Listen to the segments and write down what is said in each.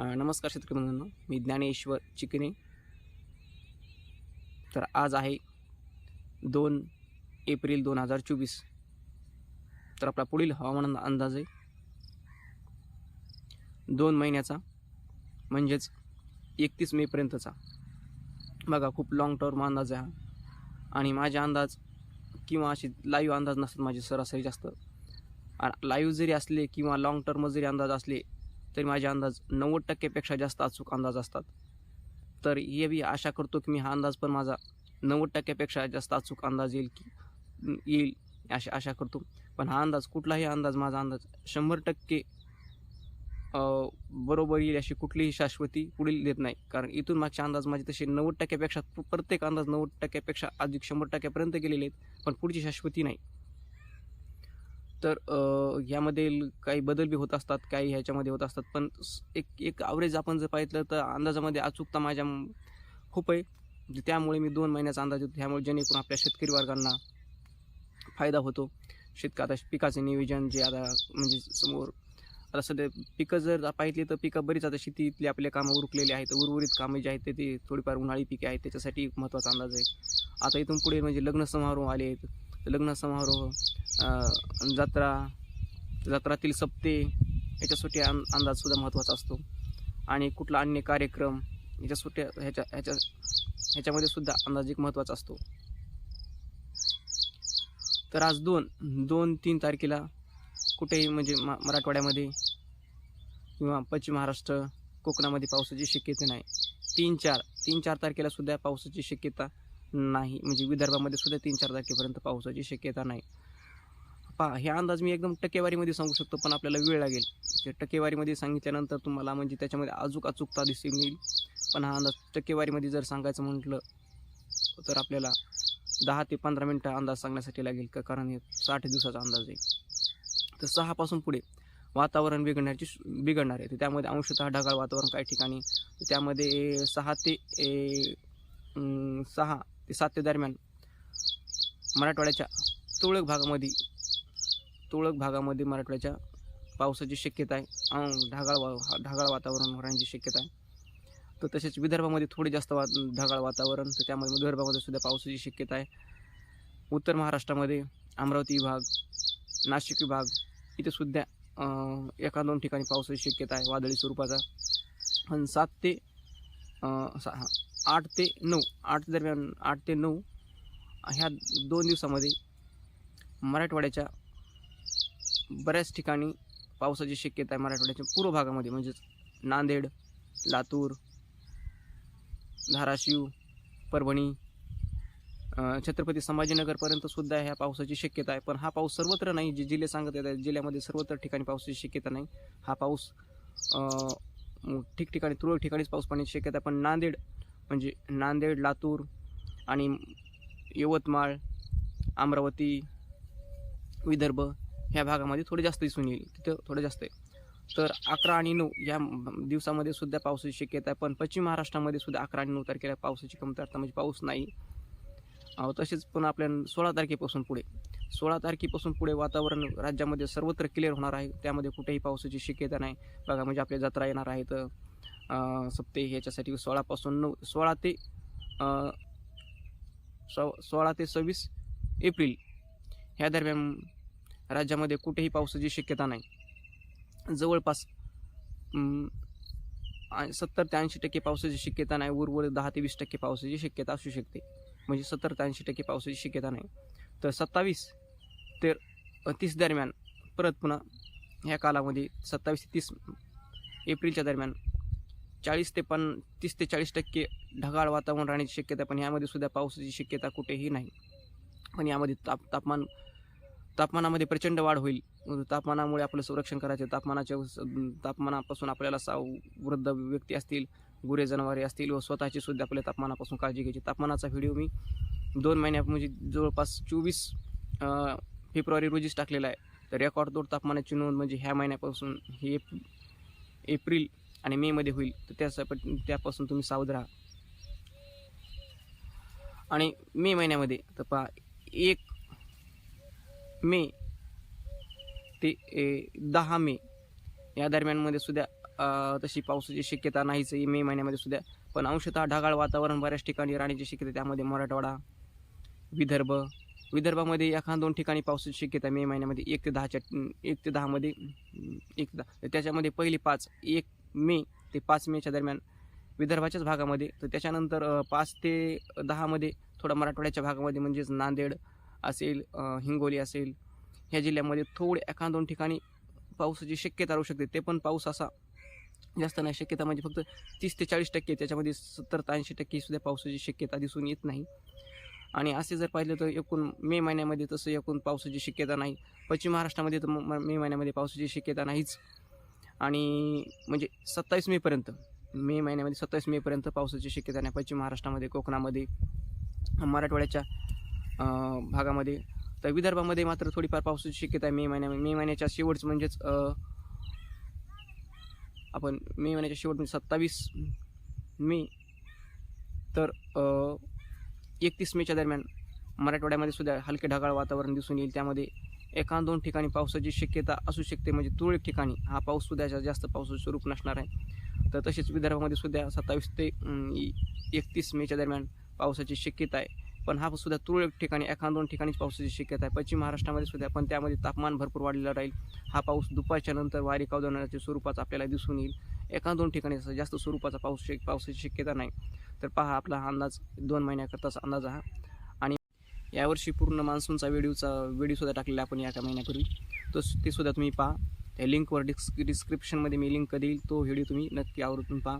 नमस्कार शेतकरी बंधूंनो. मी ज्ञानेश्वर चिकणे तर आज आहे दोन एप्रिल दोन हजार चोवीस. तर आपला पुढील हवामान अंदाज आहे. दोन महिन्याचा म्हणजेच एकतीस मेपर्यंतचा बघा खूप लाँग टर्म अंदाज आहे हा. आणि माझे अंदाज किंवा असे लाईव्ह अंदाज नसतात माझे सरासरी जास्त. लाईव्ह जरी असले किंवा लाँग टर्म जरी अंदाज असले तरी माझे अंदाज नव्वद टक्क्यापेक्षा जास्त अचूक अंदाज असतात. तर हे बी आशा करतो की मी हा अंदाज पण माझा नव्वद टक्क्यापेक्षा जास्त अचूक अंदाज येईल की येईल अशी आशा करतो. पण हा अंदाज कुठलाही अंदाज माझा अंदाज शंभर टक्के बरोबर येईल अशी कुठलीही शाश्वती पुढील देत नाही. कारण इथून मागचे अंदाज माझे तसे नव्वद टक्क्यापेक्षा प्रत्येक अंदाज नव्वद टक्क्यापेक्षा अधिक शंभर टक्क्यापर्यंत गेलेले आहेत. पण पुढची शाश्वती नाही. तर अ, यामध्ये काही बदल बी होत असतात काही ह्याच्यामध्ये होत असतात. पण एक एक ॲव्हरेज आपण जर पाहिलं तर अंदाजामध्ये अचूकता माझ्या खूप आहे. म्हणजे त्यामुळे मी दोन महिन्याचा अंदाज होतो त्यामुळे जेणेकरून आपल्या शेतकरी वर्गांना फायदा होतो. शेतक आता पिकाचे नियोजन जे आता म्हणजे समोर आता सध्या पिकं जर पाहिली तर पिकं बरीच आता शेतीतली आपले कामं उरकलेली आहेत. उर्वरित कामं जी आहेत ते- ते थोडीफार उन्हाळी पिके आहेत. त्याच्यासाठी एक महत्त्वाचा अंदाज आहे. आता इथून पुढे म्हणजे लग्न समारोह आले आहेत तर लग्न समारोह जत्रा जत्रातील सप्ते याच्यासाठी अं- अंदाजसुद्धा महत्त्वाचा असतो. आणि कुठला अन्य कार्यक्रम याच्यासाठी ह्याच्या ह्याच्या ह्याच्यामध्ये सुद्धा अंदाज एक महत्त्वाचा असतो. तर आज दोन दोन तीन तारखेला कुठेही म्हणजे मा मराठवाड्यामध्ये किंवा पश्चिम महाराष्ट्र कोकणामध्ये पावसाची शक्यता नाही. तीन चार तीन चार तारखेला सुद्धा पावसाची शक्यता नाही. म्हणजे विदर्भामध्ये सुद्धा तीन चार तारखेपर्यंत पावसाची शक्यता नाही. पहा हे अंदाज मी एकदम टक्केवारीमध्ये सांगू शकतो पण आपल्याला वेळ लागेल. जे टक्केवारीमध्ये सांगितल्यानंतर तुम्हाला म्हणजे त्याच्यामध्ये अजूक अचूकता दिसून येईल. पण हा अंदाज टक्केवारीमध्ये जर सांगायचं म्हटलं तर आपल्याला दहा ते पंधरा मिनटं अंदाज सांगण्यासाठी लागेल का कारण हे साठ दिवसाचा अंदाज आहे. तर सहापासून पुढे वातावरण बिघडण्याची बिघडणार आहे. तर त्यामध्ये अंशतः ढगाळ वातावरण काही ठिकाणी त्यामध्ये सहा ते सहा ते सात ते दरम्यान मराठवाड्याच्या तुरळक भागामध्ये तुरळक भागामध्ये मराठवाड्याच्या पावसाची शक्यता आहे. ढागाळ ढगाळ वा ढगाळ वातावरण राहण्याची शक्यता आहे. तर तसेच विदर्भामध्ये थोडे जास्त वा ढगाळ वातावरण तर त्यामध्ये विदर्भामध्ये सुद्धा पावसाची शक्यता आहे. उत्तर महाराष्ट्रामध्ये अमरावती विभाग नाशिक विभाग इथे सुद्धा एका दोन ठिकाणी पावसाची शक्यता आहे वादळी स्वरूपाचा. आणि सात ते सा- आठ ते नऊ आठ दरम्यान आठ ते नऊ ह्या दोन दिवसामध्ये मराठवाड्याच्या बऱ्याच ठिकाणी पावसाची शक्यता आहे मराठवाड्याच्या पूर्व भागामध्ये म्हणजेच नांदेड लातूर धाराशिव परभणी छत्रपती संभाजीनगरपर्यंत सुद्धा ह्या पावसाची शक्यता आहे. पण हा पाऊस सर्वत्र नाही जे जिल्हे सांगत आहेत जिल्ह्यामध्ये सर्वत्र ठिकाणी पावसाची शक्यता नाही. हा पाऊस ठिकठिकाणी तुरळक ठिकाणीच पाऊस पडण्याची शक्यता आहे. पण नांदेड म्हणजे नांदेड लातूर आणि यवतमाळ अमरावती विदर्भ ह्या भागामध्ये थोडे जास्त दिसून येईल. तिथं थोडं जास्त आहे. तर अकरा आणि नऊ या दिवसामध्ये सुद्धा पावसाची शक्यता आहे. पण पश्चिम महाराष्ट्रामध्ये सुद्धा अकरा आणि नऊ तारखेला पावसाची कमतरता म्हणजे पाऊस नाही. तसेच पण आपल्या सोळा तारखेपासून पुढे. सोळा तारखेपासून पुढे वातावरण राज्यामध्ये सर्वत्र क्लिअर होणार आहे. त्यामध्ये कुठेही पावसाची शक्यता नाही. बघा म्हणजे आपल्या जत्रा येणार आहेत. सप्ते ह्याच्यासाठी सोळापासून नऊ सोळा ते सो सोळा ते सव्वीस एप्रिल. ह्या दरम्यान राज्यामध्ये कुठेही पावसाची शक्यता नाही. जवळपास सत्तर ते ऐंशी टक्के पावसाची शक्यता नाही. उर्वरित दहा ते वीस टक्के पावसाची शक्यता असू शकते. म्हणजे सत्तर ते ऐंशी टक्के पावसाची शक्यता नाही. तर सत्तावीस ते तीस दरम्यान परत पुन्हा ह्या कालामध्ये सत्तावीस ते तीस एप्रिलच्या दरम्यान चाळीस ते पन तीस ते चाळीस टक्के ढगाळ वातावरण राहण्याची शक्यता पण यामध्ये सुद्धा पावसाची शक्यता कुठेही नाही. पण यामध्ये ताप तापमान तापमानामध्ये प्रचंड वाढ होईल. तापमानामुळे आपलं संरक्षण करायचे तापमानाच्या तापमानापासून आपल्याला साव वृद्ध व्यक्ती असतील गुरे जनावरे असतील व स्वतःची सुद्धा आपल्या तापमानापासून काळजी घ्यायची. तापमानाचा व्हिडिओ मी दोन महिन्या म्हणजे जवळपास चोवीस फेब्रुवारी रोजीच टाकलेला आहे. तर रेकॉर्ड तोड तापमानाची नोंद म्हणजे ह्या महिन्यापासून हे एप एप्रिल आणि मेमध्ये होईल. तर त्यासाठी त्यापासून तुम्ही सावध राहा. आणि मे महिन्यामध्ये तर पहा एक मे ते ए, दहा मे. या दरम्यानमध्ये सुद्धा तशी पावसाची शक्यता नाहीच मे महिन्यामध्ये सुद्धा. पण अंशतः ढगाळ वातावरण बऱ्याच ठिकाणी राहण्याची शक्यता त्यामध्ये मराठवाडा विदर्भ विदर्भामध्ये एखाद दोन ठिकाणी पावसाची शक्यता मे महिन्यामध्ये एक ते दहाच्या एक ते दहामध्ये एक दहा. तर त्याच्यामध्ये पहिली पाच एक मे ते पाच मेच्या दरम्यान विदर्भाच्याच भागामध्ये. तर त्याच्यानंतर पाच ते दहामध्ये थोडा मराठवाड्याच्या भागामध्ये म्हणजेच नांदेड असेल हिंगोली असेल ह्या जिल्ह्यामध्ये थोडे एखाद दोन ठिकाणी पावसाची शक्यता राहू शकते. ते पण पाऊस असा जास्त नाही. शक्यता म्हणजे फक्त तीस ते चाळीस टक्के त्याच्यामध्ये सत्तर ते ऐंशी टक्के सुद्धा पावसाची शक्यता दिसून येत नाही. आणि असे जर पाहिलं तर एकूण मे महिन्यामध्ये तसं एकूण पावसाची शक्यता नाही. पश्चिम महाराष्ट्रामध्ये तर म- मे महिन्यामध्ये पावसाची शक्यता नाहीच. आणि म्हणजे सत्तावीस मेपर्यंत मे महिन्यामध्ये सत्तावीस मेपर्यंत पावसाची शक्यता नाही. पश्चिम महाराष्ट्रामध्ये कोकणामध्ये मराठवाड्याच्या भागामध्ये. तर विदर्भामध्ये मात्र थोडीफार पावसाची शक्यता आहे. मे महिन्यामध्ये मे महिन्याच्या शेवटचं म्हणजेच आपण मे महिन्याच्या शेवट म्हणजे सत्तावीस मे तर एकतीस मेच्या दरम्यान मराठवाड्यामध्ये सुद्धा हलके ढगाळ वातावरण दिसून येईल. त्यामध्ये एका दोन ठिकाणी पावसाची शक्यता असू शकते. म्हणजे तुरळक ठिकाणी हा पाऊस सुद्धा जास्त पावसाचं स्वरूप नसणार आहे. तर तसेच विदर्भामध्ये सुद्धा सत्तावीस ते एकतीस मेच्या दरम्यान पावसाची शक्यता आहे. पण हा सुद्धा तुरळक ठिकाणी एखाद दोन ठिकाणीच पावसाची शक्यता आहे. पश्चिम महाराष्ट्रामध्ये सुद्धा पण त्यामध्ये तापमान भरपूर वाढलेलं राहील. हा पाऊस दुपारच्या नंतर वारी कावदण्याच्या स्वरूपाचा आपल्याला दिसून येईल. एका दोन ठिकाणी असं जास्त स्वरूपाचा पाऊस शक- पावसाची शक्यता नाही. तर पहा आपला हा अंदाज दोन महिन्याकरताच अंदाज हा आणि यावर्षी पूर्ण मान्सूनचा व्हिडिओचा व्हिडिओसुद्धा टाकलेला आपण या एका महिन्यापूर्वी. तो ते सुद्धा तुम्ही पहा. त्या लिंकवर डिस्क डिस्क्रिप्शनमध्ये मी लिंक देईल तो व्हिडिओ तुम्ही नक्की आवडून पहा.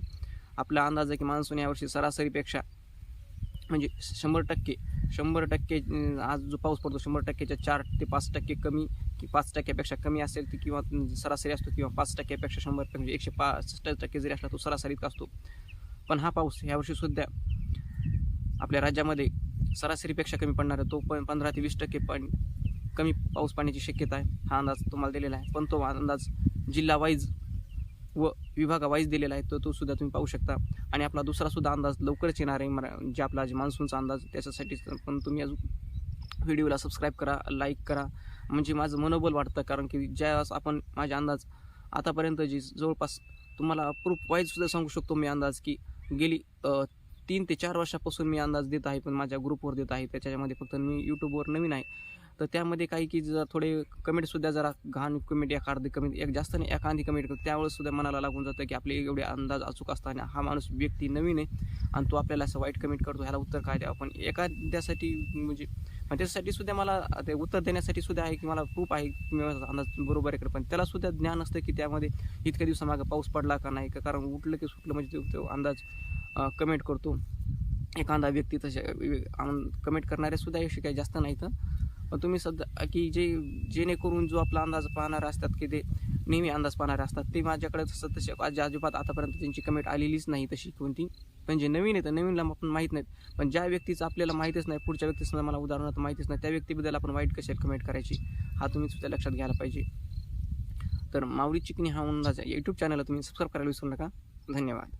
आपला अंदाज आहे की मान्सून यावर्षी सरासरीपेक्षा म्हणजे शंभर टक्के शंभर टक्के आज जो पाऊस पडतो शंभर टक्केच्या चार ते पाच टक्के कमी की पाच टक्क्यापेक्षा कमी असेल ती किंवा सरासरी असतो किंवा पाच टक्क्यापेक्षा शंभर म्हणजे एकशे पासष्ट टक्के जरी असला तो सरासरीत असतो. पण हा पाऊस यावर्षी सुद्धा आपल्या राज्यामध्ये सरासरीपेक्षा कमी पडणार आहे. तो पण पंधरा ते वीस टक्के पण कमी पाऊस पाण्याची शक्यता आहे. हा अंदाज तुम्हाला दिलेला आहे. पण तो अंदाज जिल्हा वाईज व विभागावाईज दिलेला आहे तो तो सुद्धा तुम्ही पाहू शकता. आणि आपला दुसरा सुद्धा अंदाज लवकरच येणार आहे मरा जे आपला जे मान्सूनचा अंदाज त्याच्यासाठी पण तुम्ही अजून व्हिडिओला सबस्क्राईब करा लाईक करा. म्हणजे माझं मनोबल वाटतं कारण की ज्यावेळेस आपण माझे अंदाज आतापर्यंत जी जवळपास तुम्हाला प्रूफ वाईजसुद्धा सांगू शकतो मी अंदाज की गेली तीन ते चार वर्षापासून मी अंदाज देत आहे पण माझ्या ग्रुपवर देत आहे. त्याच्यामध्ये फक्त मी यूट्यूबवर नवीन आहे. तर त्यामध्ये काही की जर थोडे कमेंटसुद्धा जरा घाण कमेंट एखादी कमेंट एक जास्त नाही एखादी कमेंट करतो. त्यावेळेस सुद्धा मनाला लागून जातं की आपले एवढे अंदाज अचूक असताना हा माणूस व्यक्ती नवीन आहे आणि तो आपल्याला असं वाईट कमेंट करतो ह्याला उत्तर काय द्यावं? पण एखाद्यासाठी म्हणजे त्याच्यासाठी सुद्धा मला ते उत्तर देण्यासाठी सुद्धा आहे की मला प्रूफ आहे अंदाज बरोबर आहे पण त्याला सुद्धा ज्ञान असतं की त्यामध्ये इतक्या दिवसामागं पाऊस पडला का नाही का कारण उठलं की सुटलं म्हणजे तो- तो अंदाज कमेंट करतो. एखादा व्यक्ती तसे कमेंट करणारे सुद्धा असे काही जास्त तर. पण तुम्ही सध्या की जे जेणेकरून जो आपला अंदाज पाहणारे असतात की ते नेहमी अंदाज पाहणारे असतात ते माझ्याकडे तसं तसे आज अजिबात आतापर्यंत त्यांची कमेंट आलेलीच नाही तशी कोणती. पण जे नवीन आहे तर नवीनला आपण माहीत नाहीत पण ज्या व्यक्तीचं आपल्याला माहीतच नाही पुढच्या व्यक्तीचं मला उदाहरणार्थ माहितीच नाही त्या व्यक्तीबद्दल आपण वाईट कशाला कमेंट करायची हा तुम्ही सुद्धा लक्षात घ्यायला पाहिजे. तर माऊली चिकनी हा अंदाज यूट्यूब चॅनलला तुम्ही सबस्क्राईब करायला विसरू नका. धन्यवाद.